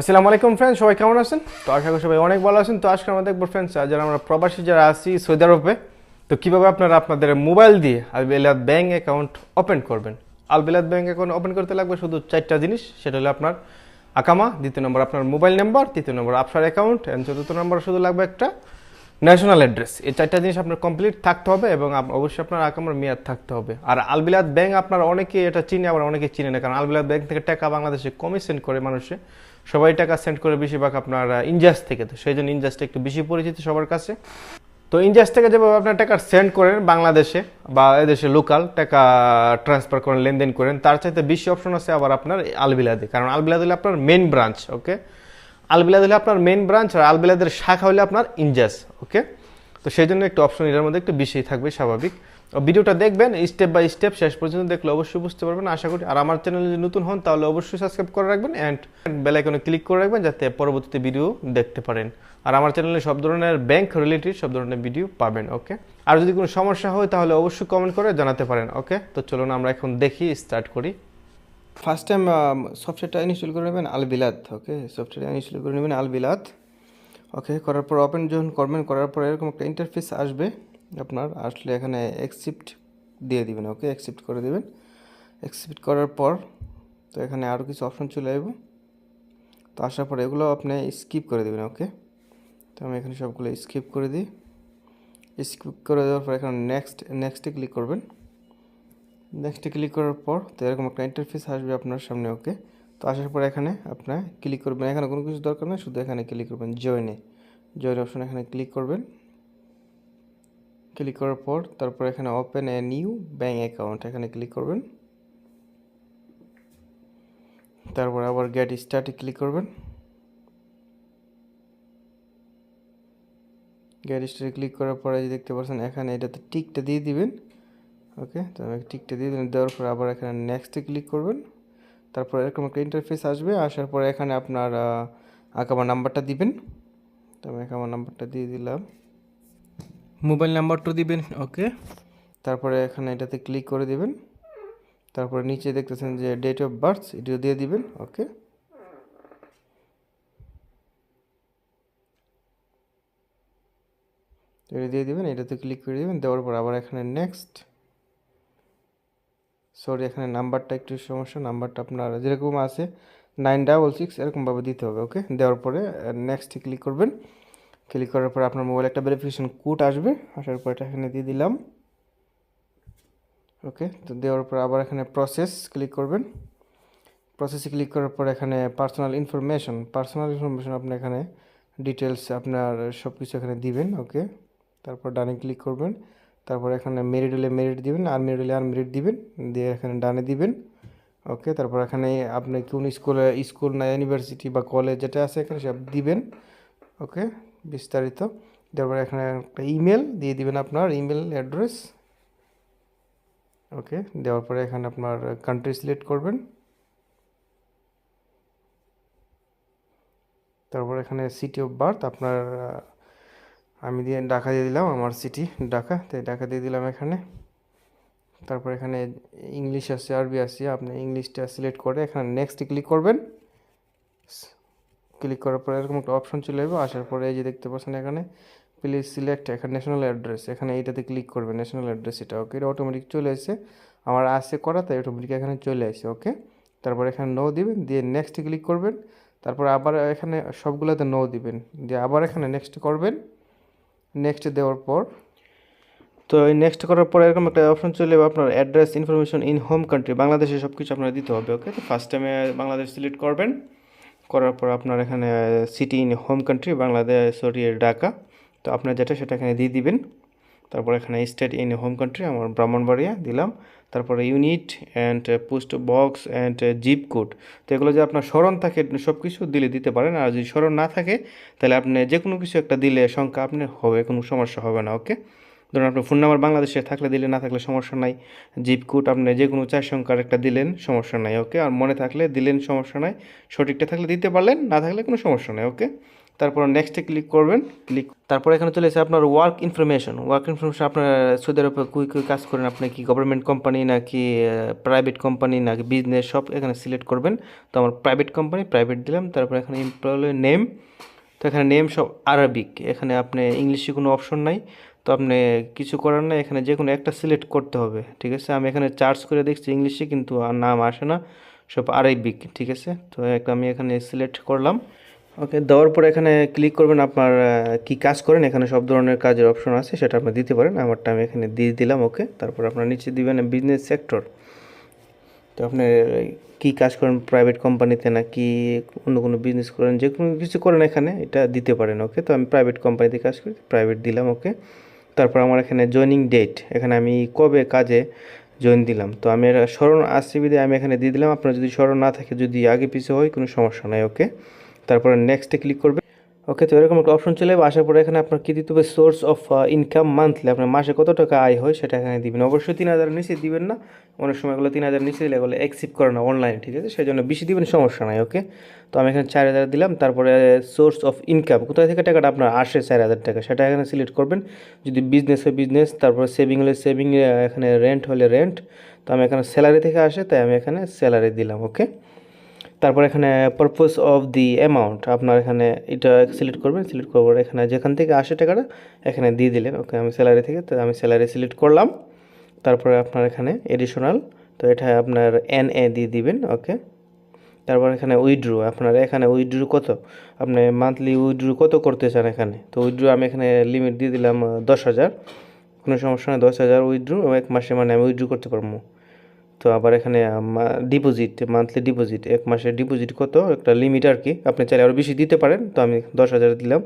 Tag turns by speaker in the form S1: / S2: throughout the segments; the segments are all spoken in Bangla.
S1: আসসালামু আলাইকুম ফ্রেন্ডস সবাই কেমন আছেন? তো আশা করি সবাই অনেক ভালো আছেন। তো আজকে আমরা দেখব ফ্রেন্ডস যারা আমরা প্রবাসী যারা আছি সৌদি আরবে, তো কীভাবে আপনারা আপনাদের মোবাইল দিয়ে আলবিলাদ ব্যাঙ্ক অ্যাকাউন্ট ওপেন করবেন? আলবিলাদ ব্যাঙ্ক অ্যাকাউন্ট ওপেন করতে লাগবে শুধু চারটা জিনিস, সেটা হলো আপনার আকামা, দ্বিতীয় নম্বর আপনার মোবাইল নাম্বার, তৃতীয় নম্বর আপনার অ্যাকাউন্ট অ্যান্ড চতুর্থ নম্বর শুধু লাগবে একটা ন্যাশনাল অ্যাড্রেস এই চারটা জিনিস আপনার কমপ্লিট থাকতে হবে এবং অবশ্যই আপনার আকামার মেয়াদ থাকতে হবে। আর আল আলবিলাদ ব্যাঙ্ক আপনার অনেকে এটা চিনে, আবার অনেকে চিনে না, কারণ আলবিলাদ ব্যাঙ্ক থেকে টাকা বাংলাদেশে কমই সেন্ড করে মানুষে। সবাই টাকা সেন্ড করে বেশিরভাগ আপনার ইনজাস থেকে। তো সেই জন্য ইনজাসটা একটু বেশি পরিচিত সবার কাছে। তো ইনজাস থেকে যেভাবে আপনার টাকা সেন্ড করেন বাংলাদেশে বা এদেশে লোকাল টাকা ট্রান্সফার করেন, লেনদেন করেন, তার চাইতে বেশি অপশন আছে আবার আপনার আলবিলাদে কারণ আলবিলাদ হলে আপনার মেন ব্রাঞ্চ ওকে আলবিলাদ হলে আপনার মেন ব্রাঞ্চ আর আলবিলাদের শাখা হলে আপনার ইনজাস ওকে তো সেই জন্য একটু অপশন এটার মধ্যে একটু বেশি থাকবে, স্বাভাবিক। ভিডিওটা দেখবেন স্টেপ বাই স্টেপ শেষ পর্যন্ত দেখলে অবশ্যই বুঝতে পারবেন। আশা করি আর আমার চ্যানেলে যদি নতুন হন, তাহলে অবশ্যই সাবস্ক্রাইব করে রাখবেন অ্যান্ড বেলাইকনে ক্লিক করে রাখবেন যাতে পরবর্তীতে ভিডিও দেখতে পারেন। আর আমার চ্যানেলে সব ধরনের ব্যাংক রিলেটেড সব ধরনের ভিডিও পাবেন ওকে আর যদি কোনো সমস্যা হয়, তাহলে অবশ্যই কমেন্ট করে জানাতে পারেন ওকে তো চলুন আমরা এখন দেখি স্টার্ট করি। ফার্স্ট টাইম সফটওয়্যারটা ইনস্টল করে নেবেন আলবিলাত ওকে সফটওয়্যার ইনস্টল করে নেবেন আলবিলাত ওকে করার পর ওপেন যখন করবেন করার পর এরকম একটা ইন্টারফেস আসবে। আপনার আসলে এখানে অ্যাকসেপ্ট দিয়ে দিবেন ওকে অ্যাকসেপ্ট করে দেবেন। অ্যাকসেপ্ট করার পর তো এখানে আরও কিছু অপশন চলে আসব। তো আসার পর এগুলো আপনি স্কিপ করে দেবেন ওকে তো আমি এখানে সবগুলো স্কিপ করে দিই। স্কিপ করে দেওয়ার পর এখানে নেক্সট নেক্সটে ক্লিক করবেন। নেক্সটে ক্লিক করার পর তো এরকম একটা ইন্টারফেস আসবে আপনার সামনে ওকে তো আসার পর এখানে আপনার ক্লিক করবেন। এখানে কোনো কিছু দরকার নেই, শুধু এখানে ক্লিক করবেন জয়েনে জয়েন অপশন এখানে ক্লিক করবেন। ক্লিক করার পর তারপর এখানে open a new bank account, এখানে ক্লিক করবেন। তারপর আবার গেট স্টার্টে ক্লিক করবেন। গেট স্টার্টে ক্লিক করার পরে যে দেখতে পাচ্ছেন, এখানে এটাতে টিকটা দিয়ে দিবেন। ওকে, তো টিকটা দিয়ে দিলেন দেওয়ার পর আবার এখানে নেক্সটে ক্লিক করবেন। তারপর এরকম একটা ইন্টারফেস আসবে, আসার পরে এখানে আপনার আকামার নাম্বারটা দিবেন। তো আমি আকামার নাম্বারটা দিয়ে দিলাম। মোবাইল নাম্বারটা দিবেন, ওকে। তারপরে এখানে এটাতে ক্লিক করে দিবেন। তারপরে নিচে দেখতেছেন যে ডেট অফ বার্থ এটিও দিয়ে দিবেন, ওকে। এটা দিয়ে দিবেন, এটাতে ক্লিক করে দিবেন, দেওয়ার পর আবার এখানে নেক্সট সরি এখানে নাম্বারটা একটু সমস্যা, নাম্বারটা আপনার যেরকম আছে নাইন ডাবল সিক্স এরকমভাবে দিতে হবে, ওকে। দেওয়ার পরে নেক্সট ক্লিক করবেন। ক্লিক করার পর আপনার মোবাইলে একটা ভেরিফিকেশন কোড আসবে, আসার পর এটা এখানে দিয়ে দিলাম। ওকে তো দেওয়ার পর আবার এখানে প্রসেস ক্লিক করবেন। প্রসেসে ক্লিক করার পর এখানে পার্সোনাল ইনফরমেশন পার্সোনাল ইনফরমেশন আপনি এখানে ডিটেলস আপনার সব কিছু এখানে দিবেন ওকে তারপর ডানে ক্লিক করবেন, তারপর এখানে মেরিট হলে মেরিট দিবেন আর মেরিট হলে আর মেরিট দিবেন, দিয়ে এখানে ডানে দিবেন ওকে তারপর এখানে আপনি কোন স্কুলে স্কুল না ইউনিভার্সিটি বা কলেজ যেটা আছে এখানে সব দিবেন ওকে বিস্তারিত। তারপর এখানে একটা ইমেল দিয়ে দিবেন আপনার ইমেল অ্যাড্রেস ওকে দেওয়ার পরে এখানে আপনার কান্ট্রি সিলেক্ট করবেন। তারপর এখানে সিটি অফ বার্থ আপনার আমি দিয়ে ঢাকা দিয়ে দিলাম, আমার সিটি ঢাকা তাই ঢাকা দিয়ে দিলাম এখানে। তারপর এখানে ইংলিশ আছে, আরবি আছে, আপনি ইংলিশটা সিলেক্ট করে এখানে নেক্সট ক্লিক করবেন। ক্লিক করার পরে এরকম একটা অপশন চলে আসবে, আসার পরে এই যে দেখতে পাচ্ছেন এখানে প্লিজ সিলেক্ট এখানে ন্যাশনাল অ্যাড্রেস এখানে এইটাতে ক্লিক করবেন ন্যাশনাল অ্যাড্রেস এটা ওকে এটা অটোমেটিক চলে আসে আমার আসে করা, তাই অটোমেটিক এখানে চলে আসে ওকে তারপর এখানে নো দিবেন, দিয়ে নেক্সট ক্লিক করবেন, তারপর আবার এখানে সবগুলোতে নো দিবেন, দিয়ে আবার এখানে নেক্সট করবেন নেক্সট দেওয়ার পর, তো এই নেক্সট করার পর এরকম একটা অপশন চলে যাবে আপনার address information in home country বাংলাদেশে সব কিছু আপনার দিতে হবে ওকে তো ফার্স্ট টাইমে বাংলাদেশ সিলেক্ট করবেন করার পর আপনার এখানে city in home country Bangladesh sorry Dhaka. তো আপনার যেটা সেটা এখানে দিয়ে দিবেন। তারপর এখানে স্টেট ইন হোম কান্ট্রি আমার ব্রাহ্মণবাড়িয়া দিলাম। তারপরে unit and post box and zip code তো এগুলো যে আপনার স্মরণ থাকে সব কিছু দিলে দিতে পারেন। আর যদি স্মরণ না থাকে, তাহলে আপনি যে কোনো কিছু একটা দিলে সংখ্যা আপনি হবে, কোনো সমস্যা হবে না ওকে ধরুন আপনার ফোন নাম্বার বাংলাদেশে থাকলে দিলে না থাকলে সমস্যা নাই। জিপ কোড আপনি যে কোনো চার সংখ্যার একটা দিলেন, সমস্যা নাই ওকে আর মনে থাকলে দিলেন, সমস্যা নাই। সঠিকটা থাকলে দিতে পারলেন, না থাকলে কোনো সমস্যা নাই ওকে তারপর নেক্সটে ক্লিক করবেন ক্লিক তারপর এখানে চলে এসে আপনার ওয়ার্ক ইনফরমেশন ওয়ার্ক ইনফরমেশন আপনার সৌদি আরবে কুই কুই কাজ করেন আপনি কি গভর্নমেন্ট কোম্পানি নাকি প্রাইভেট কোম্পানি নাকি বিজনেস সব এখানে সিলেক্ট করবেন। তো আমার প্রাইভেট কোম্পানি প্রাইভেট দিলাম, তারপর এখানে এমপ্লয় নেম তো এখানে নেম সব আরবিক এখানে আপনি ইংলিশে কোনো অপশন নাই। তো আপনি কিছু করার নাই, এখানে যে কোনো একটা সিলেক্ট করতে হবে, ঠিক আছে? আমি এখানে চার্জ করে দেখছি ইংলিশে কিন্তু আর নাম আসে না, সব আরবিক ঠিক আছে? তো আমি এখানে সিলেক্ট করলাম ওকে দেওয়ার পর এখানে ক্লিক করবেন আপনার কি কাজ করেন, এখানে সব ধরনের কাজের অপশন আছে, সেটা আপনি দিতে পারেন, আমারটা আমি এখানে দিয়ে দিলাম ওকে তারপর আপনার নিচে দিবেন বিজনেস সেক্টর তো আপনি কি কাজ করেন প্রাইভেট কোম্পানিতে না কি, অন্য কোনো বিজনেস করেন, যে কোনো কিছু করেন এখানে, এটা দিতে পারেন ওকে তো আমি প্রাইভেট কোম্পানিতে কাজ করি প্রাইভেট দিলাম ওকে তারপর আমার এখানে জয়নিং ডেট এখানে আমি কবে কাজে জয়েন দিলাম। তো আমি স্মরণ আসছে বিধে আমি এখানে দিয়ে দিলাম। আপনার যদি স্মরণ না থাকে, যদি আগে পিছিয়ে হয়, কোনো সমস্যা নাই ওকে তারপরে নেক্সটে ক্লিক করবে ওকে তো এরকম একটা অপশন চলে আসার পরে এখানে আপনার কী দিতে হবে? সোর্স অফ ইনকাম মান্থলি আপনার মাসে কত টাকা আয় হয় সেটা এখানে দিবেন। অবশ্যই তিন হাজার নিচে দিবেন না। অনেক সময় এগুলো তিন হাজার নিচে দিলে এগুলো অ্যাকসেপ্ট করে না অনলাইনে ঠিক আছে? সেই জন্য বেশি দিবেন, সমস্যা নাই ওকে তো আমি এখানে চার হাজার দিলাম, তারপরে সোর্স অফ ইনকাম কোথায় থেকে টাকাটা আপনার আসে চার হাজার টাকা? সেটা এখানে সিলেক্ট করবেন। যদি বিজনেস হয় বিজনেস তারপরে সেভিং হলে সেভিং এখানে রেন্ট হলে রেন্ট তো আমি এখানে স্যালারি থেকে আসে, তাই আমি এখানে স্যালারি দিলাম ওকে তারপর এখানে পারপোজ অফ দি অ্যামাউন্ট আপনার এখানে এটা সিলেক্ট করবেন সিলেক্ট করবার এখানে যেখান থেকে আসে টাকাটা, এখানে দিয়ে দিলেন। ওকে আমি স্যালারি থেকে, তো আমি স্যালারি সিলেক্ট করলাম। তারপরে আপনার এখানে এডিশনাল তো এটা আপনার এন এ দিয়ে দিবেন ওকে তারপর এখানে উইড্রো আপনার এখানে উইড্রো কত? আপনি মান্থলি উইড্রো কত করতে চান এখানে? তো উইড্রো আমি এখানে লিমিট দিয়ে দিলাম দশ হাজার। কোনো সমস্যা নেই, দশ হাজার উইড্রো এক মাসে মানে আমি উইড্রো করতে পারব। তো আবার এখানে ডিপোজিট মান্থলি ডিপোজিট এক মাসের ডিপোজিট কত? একটা লিমিট আর কি। আপনি চাইলে আরও বেশি দিতে পারেন। তো আমি দশ হাজার দিলাম।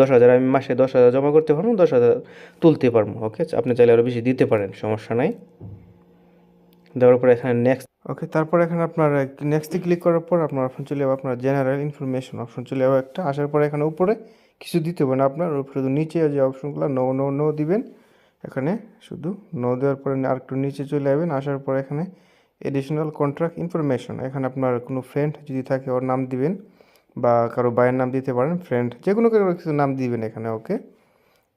S1: দশ হাজার, আমি মাসে দশ হাজার জমা করতে পারব, দশ হাজার তুলতে পারব ওকে আপনি চাইলে আরও বেশি দিতে পারেন, সমস্যা নাই। দেওয়ার পর এখানে নেক্সট ওকে তারপর এখানে আপনার নেক্সটে ক্লিক করার পর আপনার অপশন চলে যাবে আপনার জেনারেল ইনফরমেশন অপশন চলে যাবে একটা। আসার পরে এখানে উপরে কিছু দিতে হবে না আপনার শুধু নিচে যে অপশনগুলো নো নো নো দিবেন। এখানে শুধু নো দেওয়ার পরে আর একটু নিচে চলে যাবেন আসার পরে এখানে এডিশনাল কন্ট্রাক্ট ইনফরমেশন এখানে আপনার কোনো ফ্রেন্ড যদি থাকে ওর নাম দিবেন বা কারও বাইয়ের নাম দিতে পারেন ফ্রেন্ড যে কোনো কারও কিছু নাম দিবেন এখানে ওকে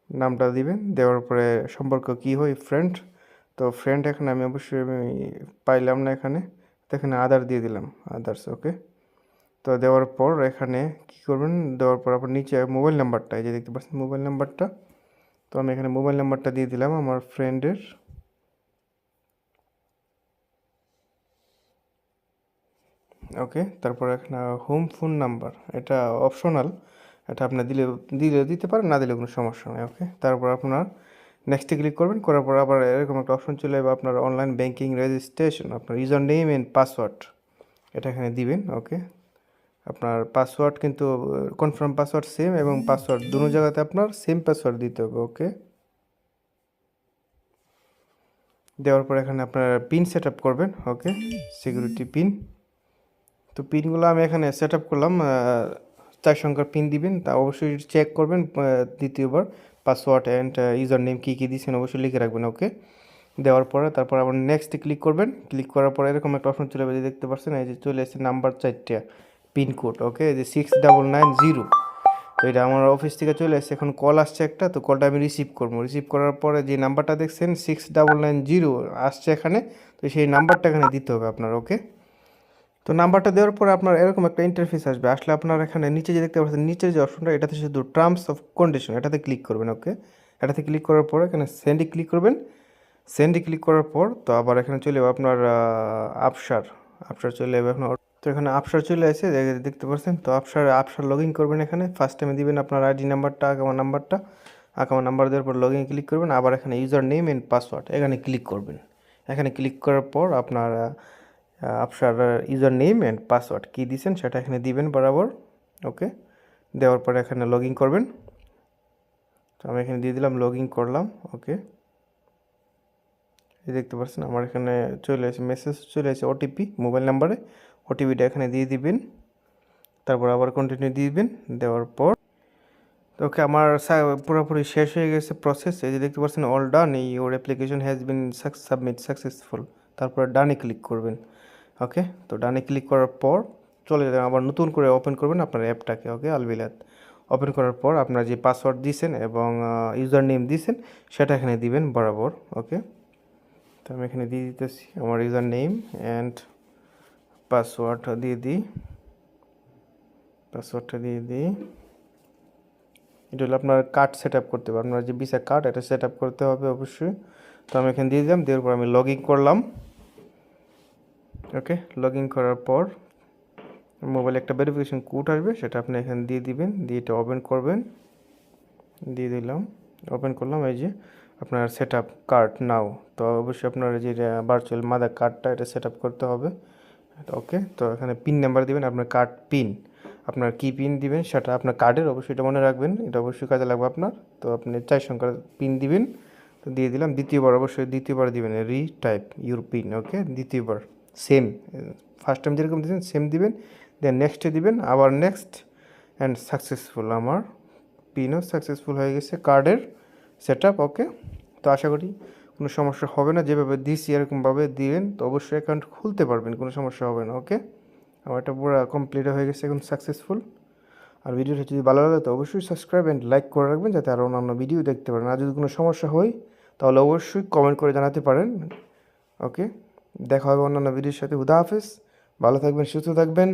S1: নামটা দিবেন, দেওয়ার পরে সম্পর্ক কী হয় ফ্রেন্ড তো ফ্রেন্ড এখানে আমি অবশ্যই আমি পাইলাম না এখানে, তো এখানে আদার দিয়ে দিলাম আদার্স ওকে তো দেওয়ার পর এখানে কী করবেন, দেওয়ার পর আপনার নিচে মোবাইল নাম্বারটা এই যে দেখতে পাচ্ছেন মোবাইল নাম্বারটা তো আমি এখানে মোবাইল নাম্বারটা দিয়ে দিলাম আমার ফ্রেন্ডের। ওকে, তারপর এখানে হোম ফোন নাম্বার এটা অপশনাল এটা আপনি দিলে দিলে দিতে পারেন, না দিলে কোনো সমস্যা নেই, ওকে? তারপর আপনার নেক্সটে ক্লিক করবেন, করার পর আবার এরকম একটা অপশন চলে যাবে আপনার অনলাইন ব্যাঙ্কিং রেজিস্ট্রেশন আপনার ইউজার নেম অ্যান্ড পাসওয়ার্ড এটা এখানে দিবেন, ওকে? আপনার পাসওয়ার্ড কিন্তু কনফার্ম পাসওয়ার্ড সেম এবং পাসওয়ার্ড দুটো জায়গাতে আপনার সেম পাসওয়ার্ড দিতে হবে ওকে দেওয়ার পর এখানে আপনার পিন সেট করবেন ওকে সিকিউরিটি পিন তো পিনগুলো আমি এখানে সেট করলাম চার সংখ্যার পিন দিবেন, তা অবশ্যই চেক করবেন দ্বিতীয়বার পাসওয়ার্ড অ্যান্ড ইউজার নেম কী কী দিয়েছেন অবশ্যই লিখে রাখবেন ওকে দেওয়ার পরে তারপর আবার নেক্সটে ক্লিক করবেন ক্লিক করার পরে এরকম একটা অপশন চলে যাবে দেখতে পাচ্ছেন এই যে চলে এসেছে নাম্বার চারটা। পিনকোড ওকে যে সিক্স ডাবল নাইন জিরো তো এটা আমার অফিস থেকে চলে এসেছে, এখন কল আসছে একটা, তো কলটা আমি রিসিভ করব। রিসিভ করার পরে যে নাম্বারটা দেখছেন সিক্স ডাবল নাইন জিরো আসছে এখানে, তো সেই নাম্বারটা এখানে দিতে হবে আপনার ওকে তো নাম্বারটা দেওয়ার পরে আপনার এরকম একটা ইন্টারফেস আসবে। আসলে আপনার এখানে নিচে যে দেখতে পাচ্ছেন নিচের যে অপশনটা এটাতে শুধু টার্মস অফ কন্ডিশন এটাতে ক্লিক করবেন ওকে এটাতে ক্লিক করার পর এখানে সেন্ডে ক্লিক করবেন। সেন্ডে ক্লিক করার পর, তো আবার এখানে চলে যাবে আপনার আপসার আপসার চলে যাবে আপনার তো এখানে আপসার চলে আসে দেখতে পাচ্ছেন তো আপসার আপসার লগ ইন করবেন এখানে। ফার্স্ট টাইমে দিবেন আপনার আইডি নাম্বারটা আগামা নাম্বারটা আগামা নাম্বার দেওয়ার পর লগ ইন ক্লিক করবেন। আবার এখানে ইউজার নেম অ্যান্ড পাসওয়ার্ড এখানে ক্লিক করবেন। এখানে ক্লিক করার পর আপনার আহ, আপনার ইউজার নেম অ্যান্ড পাসওয়ার্ড কী দিয়েছেন সেটা এখানে দিবেন বরাবর ওকে দেওয়ার পরে এখানে লগ ইন করবেন। তো আমি এখানে দিয়ে দিলাম লগ ইন করলাম ওকে দেখতে পাচ্ছেন আমার এখানে চলে আসে মেসেজ চলে আসে ওটিপি মোবাইল নাম্বারে ওটিপিটা এখানে দিয়ে দিবেন। তারপর আবার কন্টিনিউ দিয়ে দিবেন। দেওয়ার পর, তো ওকে আমার পুরোপুরি শেষ হয়ে গেছে প্রসেস এই যে দেখতে পাচ্ছেন all done your application has been submit successful তারপর ডানে ক্লিক করবেন। ওকে? তো ডানে ক্লিক করার পর চলে যাবেন। আবার নতুন করে ওপেন করবেন আপনার অ্যাপটাকে। ওকে? আলবিলাত ওপেন করার পর আপনার যে পাসওয়ার্ড দিয়েছেন এবং ইউজার নেম দিয়েছেন সেটা এখানে দিবেন বরাবর। ওকে? তো আমি এখানে দিয়ে দিতেছি আমার ইউজার নেম অ্যান্ড পাসওয়ার্ড দিয়ে দিই। পাসওয়ার্ডটা দিয়ে দিই। এটা হলো আপনার কার্ড সেট করতে হবে। আপনার যে ভিসা কার্ড এটা সেট করতে হবে অবশ্যই। তো আমি এখানে দিয়ে দিলাম, দেওয়ার পর আমি লগ করলাম। ওকে লগ করার পর মোবাইলে একটা ভেরিফিকেশন কোড আসবে, সেটা আপনি এখানে দিয়ে দিবেন। দিয়ে এটা ওপেন করবেন। দিয়ে দিলাম। ওপেন করলাম, এই যে আপনার সেট আপ কার্ড নাও তো অবশ্যই আপনার যে ভার্চুয়াল মাদার কার্ডটা এটা সেট করতে হবে। ওকে তো এখানে পিন নাম্বার দিবেন, আপনার কার্ড পিন আপনার কি পিন দিবেন, সেটা আপনার কার্ডের অবশ্যই এটা মনে রাখবেন। এটা অবশ্যই কাজে লাগবে আপনার। তো আপনি চার সংখ্যার পিন দিবেন। তো দিয়ে দিলাম, দ্বিতীয়বার, অবশ্যই দ্বিতীয়বার দিবেন। রি টাইপ ইউর পিন ওকে দ্বিতীয়বার সেম ফার্স্ট টাইম যেরকম দিয়েছেন সেম দিবেন। দেন নেক্সটে দিবেন, আবার নেক্সট অ্যান্ড সাকসেসফুল আমার পিনও সাকসেসফুল হয়ে গেছে কার্ডের সেট ওকে তো আশা করি কোনো সমস্যা হবে না। যেভাবে দিছি এরকমভাবে দিবেন, তো অবশ্যই অ্যাকাউন্ট খুলতে পারবেন, কোনো সমস্যা হবে না ওকে আমার এটা পুরো কমপ্লিট হয়ে গেছে, এখন সাকসেসফুল আর ভিডিওটা যদি ভালো লাগে, তো অবশ্যই সাবস্ক্রাইব অ্যান্ড লাইক করে রাখবেন, যাতে আরও অন্যান্য ভিডিও দেখতে পারেন। আর যদি কোনো সমস্যা হয়, তাহলে অবশ্যই কমেন্ট করে জানাতে পারেন ওকে দেখা হবে অন্যান্য ভিডিওর সাথে। হুদা হাফেজ। ভালো থাকবেন, সুস্থ থাকবেন।